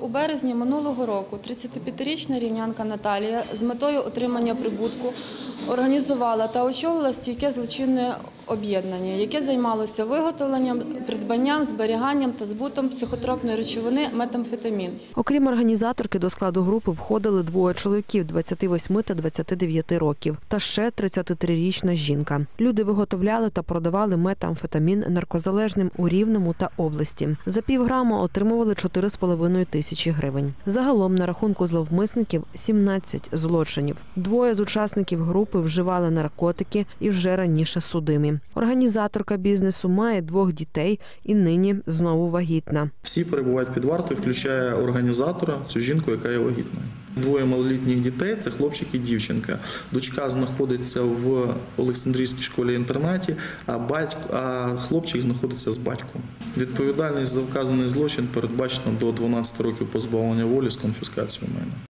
У березні минулого року 35-річна рівнянка Наталія з метою отримання прибутку організувала та очолила стійке злочинне об'єднання, яке займалося виготовленням, придбанням, зберіганням та збутом психотропної речовини метамфетамін. Окрім організаторки, до складу групи входили двоє чоловіків 28 та 29 років, та ще 33-річна жінка. Люди виготовляли та продавали метамфетамін наркозалежним у Рівному та області. За півграма отримували 4,5 тисячі гривень. Загалом на рахунку зловмисників 17 злочинів. Двоє з учасників групи вживали наркотики і вже раніше судимі. Організаторка бізнесу має двох дітей і нині знову вагітна. Всі перебувають під вартою, включає організатора, цю жінку, яка є вагітною. Двоє малолітніх дітей це хлопчик і дівчинка. Дочка знаходиться в Олександрійській школі-інтернаті, а батько, а хлопчик знаходиться з батьком. Відповідальність за вказаний злочин передбачена до 12 років позбавлення волі з конфіскацією майна.